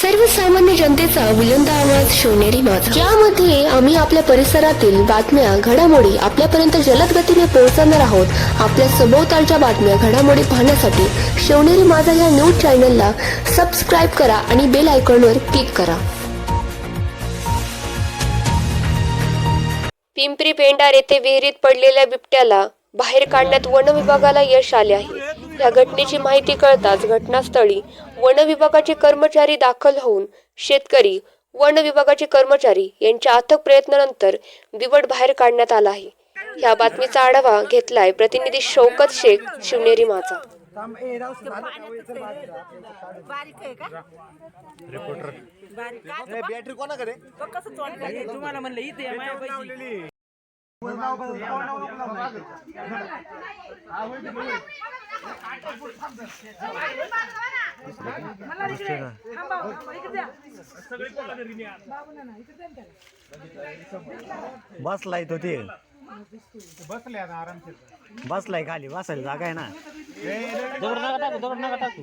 सर्वसामान्य जनतेचा बुलंद आवाज शिवनेरी माझा. ज्यामध्ये आम्ही आपल्या परिसरातील बातम्या घडामोडी आपल्यापर्यंत जलद गतीने पोहोचवणार आहोत. आपल्या सभोवतालच्या बातम्या घडामोडी पाहण्यासाठी शिवनेरी माझा या न्यूज चॅनलला सबस्क्राईब करा आणि बेल आयकॉनवर क्लिक करा. पिंपरी पेंडार येथे विहिरीत पडलेल्या बिबट्याला बाहेर काढण्यात वन विभागाला यश आले आहे. या घटनेची माहिती कळताच घटनास्थळी वन विभागाचे कर्मचारी दाखल होऊन शेतकरी वन विभागाचे कर्मचारी यांच्या अथक प्रयत्नानंतर बिबट बाहेर काढण्यात आला आहे. या बातमीचा आढावा घेतलाय प्रतिनिधी शौकत शेख शिवनेरी माझा. बारीक आहे का? बारीक. का? बॅटरी कोणाकडे? तुम्हाला म्हणलं इथे. बसलाय तो ते बसलाय खाली बसायला जागा आहे ना दगड नका टाकू दगड नका टाकू